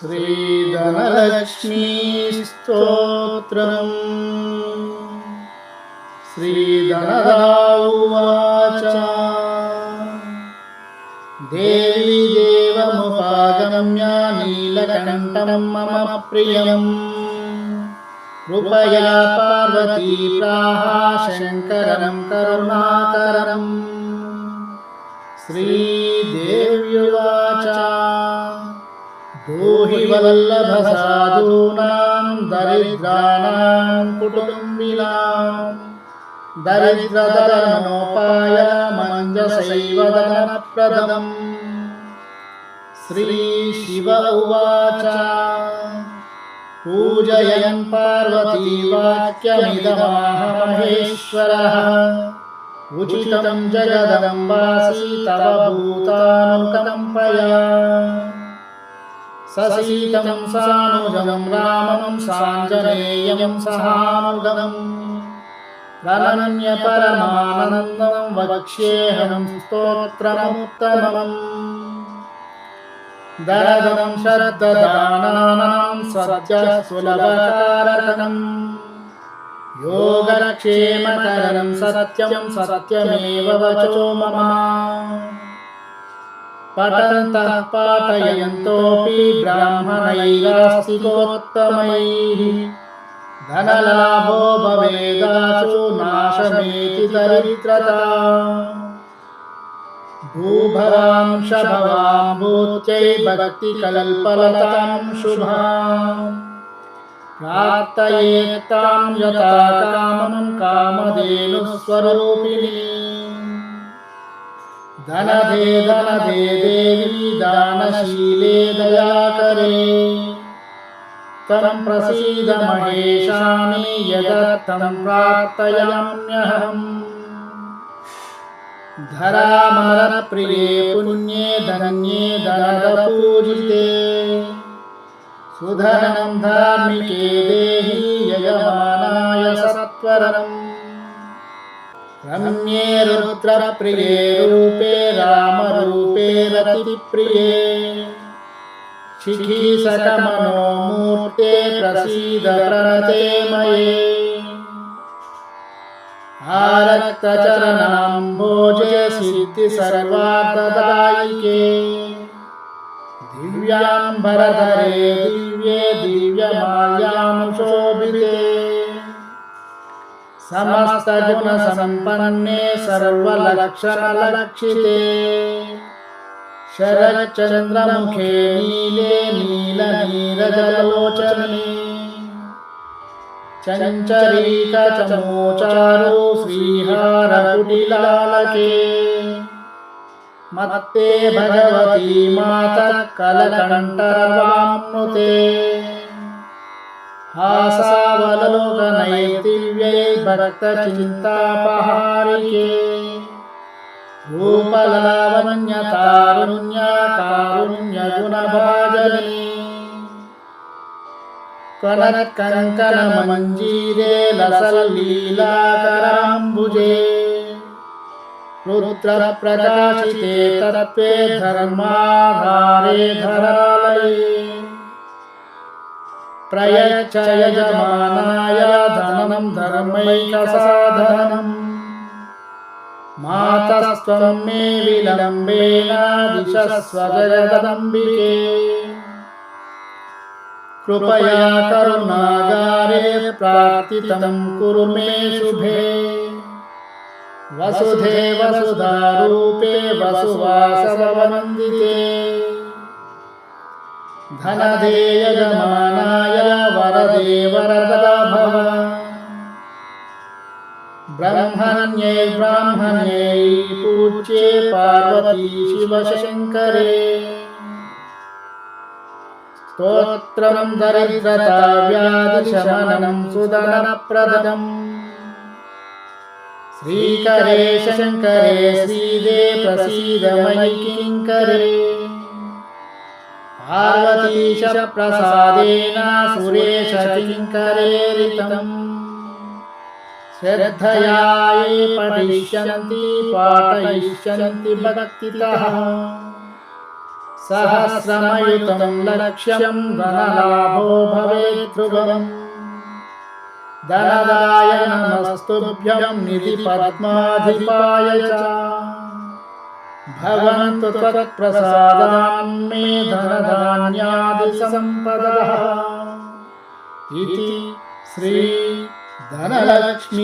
श्रीधनलक्ष्मीस्तोत्रम्। श्रीधनदा उवाच देवी देवमुपागम्य नीलकण्ठं मम प्रियम्। कृपया पार्वती प्राह शङ्करं करुणाकरम्। श्रीदेव्युवाच ब्रूहि वल्लभसाधूनां दरिद्राणां कुटुम्बिनां दरिद्रदलनोपायमञ्जसैव दलनप्रदम् श्रीशिव उवाच पूजयन् पार्वती वाक्यमिदमाह महेश्वरः उचितं जगदम्बासि तव भूतानुकम्पया ससीतं सानुजं रामं साञ्जनेयं सहानुगमम् प्रणन्यपरमानन्दं वक्ष्येऽहं स्तोत्रमुत्तमम् दरदं श्रद्ददानानां सत्यः सुलभकारकम् योगक्षेमकरणं सत्यं सत्यमेव वचो मम पठन्तः पाठयन्तोऽपि ब्राह्मणैरास्तिकोत्तमैः। धनलाभो भवेदाशु नाशमेति दरिद्रता। भूभवां शभवां भूत्यै भक्तिकल्पलतां शुभाम्। प्रार्थयेत्तां यथा कामं कामधेनुस्वरूपिणी धनदे देवी दानशीले दयाकरे। तं प्रसीद महेशानि यदर्थं प्रार्थयाम्यहम्। धरामरप्रिये पुण्ये धन्ये धनदपूजिते सुधनं धार्मिके देहि यजमानाय सत्वरम् रम्ये रुद्रप्रिये रूपे रामरूपे रतिप्रिये। शिखी सकमनोमूर्ते प्रसीद मये। आरक्तचरणाम्भोजे सिद्धि सर्वाददायिके दिव्याम्बरधरे दिव्ये సమస్త గుణ సంపన్నే సర్వలక్షణలక్షితే. శరచంద్రముఖే నీలే నీల నీరజలోచనే చంచరీకచమోచారు శ్రీహారకుటిలాలకే. మత్తే భగవతీ మాత కలకంఠరవామ్నుతే. हासावलोकनैतिव्यै भक्तचिन्तापहारिके। रूपलावण्यतारुण्यकारुण्यगुणभाजने कनत्कङ्कणमञ्जीरे लसल्लीलाकराम्बुजे। रुद्रप्रकाशिते तत्त्वे धर्माधारे धरालये प्रयच्छ यजमानाय धनं धर्मैकसाधनम्। मातस्त्वं मे कृपया करुणागारे प्रार्थितं कुरु मे शुभे। वसुधे वसुधारूपे वसुवासववन्दिते धनदे यजमानाय वरदे वरदा भव ब्रह्मण्यै ब्राह्मण्यै पूज्ये पार्वती शिवशङ्करे स्तोत्रं दरिद्रता व्याधिशमनं सुदनप्रदम् श्रीकरे शङ्करे श्रीदे प्रसीद मयि किङ्करे पार्वतीश प्रसादेन सुरेश किङ्करेरितम् श्रद्धया ये पठिष्यन्ति पाठयिष्यन्ति भक्तितः सहस्रमयुतं लक्ष्यं धनलाभो भवेत् ध्रुवम्। धनदाय नमस्तुभ्यं निधिपद्माधिपाय च भवन्तु त्वत्प्रसादान् मे धनधान्यादिसम्पदः इति श्री धनलक्ष्मीस्तोत्रम्